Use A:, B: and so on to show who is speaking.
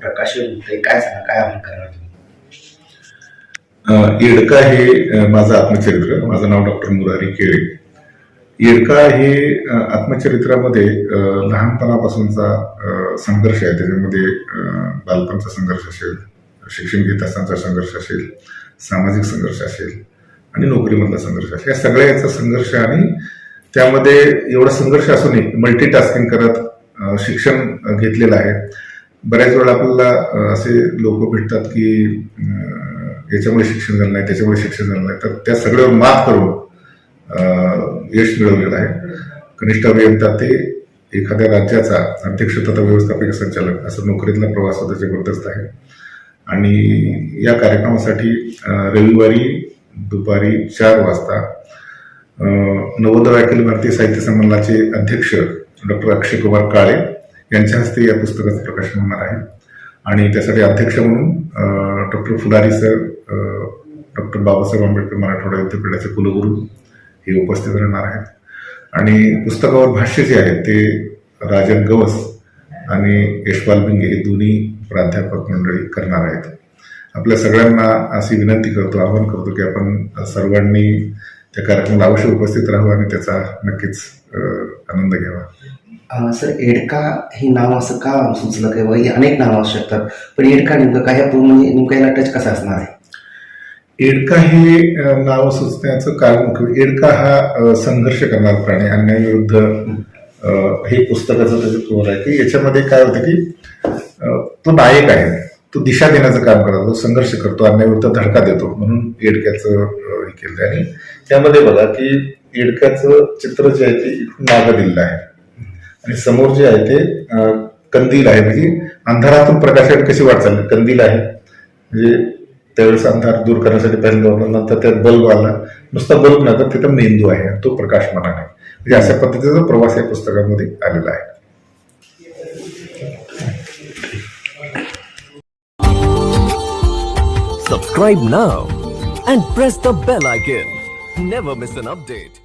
A: प्रकाशन होतंय काय सांगा काय आव्हान करणार तुम्ही?
B: येडका हे माझं आत्मचरित्र. माझं नाव डॉक्टर मुरारी केळे. येडका हे आत्मचरित्रामध्ये लहानपणापासूनचा संघर्ष आहे. त्याच्यामध्ये बालपणचा संघर्ष असेल शिक्षण घेत असतानाचा संघर्ष असेल सामाजिक संघर्ष असेल आणि नोकरीमधला संघर्ष असेल. या सगळ्या याचा संघर्ष आणि त्यामध्ये एवढा संघर्ष असूनही मल्टीटास्किंग करत शिक्षण घेतलेलं आहे. बऱ्याच वेळा आपल्याला असे लोक भेटतात की याच्यामुळे शिक्षण झालं नाही त्याच्यामुळे शिक्षण झालं नाही. तर त्या सगळ्यावर मात करून यश मिळवलेलं आहे. कनिष्ठ अभियंता ते एखाद्या राज्याचा अध्यक्ष तथा व्यवस्थापक संचालक असं नोकरीतला प्रवास होता जबरदस्त आहे. आणि या कार्यक्रमासाठी रविवारी दुपारी चार वाजता नवोदय अखिल भारतीय साहित्य संमेलनाचे अध्यक्ष डॉक्टर अक्षय कुमार काळे यांच्या हस्ते या पुस्तकाचं प्रकाशन होणार आहे. आणि त्यासाठी अध्यक्ष म्हणून doctor Phulari sir doctor Babasaheb Ambedkar Marathwada विद्यापीठाचे कुलगुरू हे उपस्थित राहणार आहेत. आणि पुस्तकावर भाष्य जे आहे ते राजन गवस आणि यशपाल भिंगे हे दोन्ही प्राध्यापक मंडळी करणार आहेत. आपल्या सगळ्यांना अशी विनंती करतो आवाहन करतो की आपण सर्वांनी त्या कार्यक्रमाला अवश्य उपस्थित राहू आणि त्याचा नक्कीच आनंद घ्यावा.
A: सर एडका हे नाव असं का सुचलं किंवा ही अनेक नावं असू शकतात पण एडका नेमकं काय ह्या पूर्ण म्हणजे नेमका याला टच कसा असणार आहे?
B: एडका हे नाव सुचण्याचं कारण एडका हा संघर्ष करणारा प्राणी अन्यायविरुद्ध हे पुस्तकाचं त्याचं कोर आहे की याच्यामध्ये काय होतं की तो नायक आहे तो दिशा देण्याचं काम करतो तो संघर्ष करतो अन्यायविरुद्ध धडका देतो म्हणून एडक्याचं हे केलं आणि त्यामध्ये बघा की एडक्याचं चित्र जे आहे ते नागं दिलेलं आहे. आणि समोर जे आहे ते कंदील आहे. म्हणजे अंधारातून प्रकाशाकडे कशी वाटचाल कंदील आहे. म्हणजे त्यावेळेस अंधार दूर करण्यासाठी पहिल्यांदा वापरला नंतर त्यात बल्ब आला. नुसता बल्ब नका तिथं मेंदू आहे. तो प्रकाशमान आहे. म्हणजे अशा पद्धतीचा प्रवास या पुस्तकामध्ये आलेला आहे.
C: Subscribe now and press the bell icon. Never miss an update.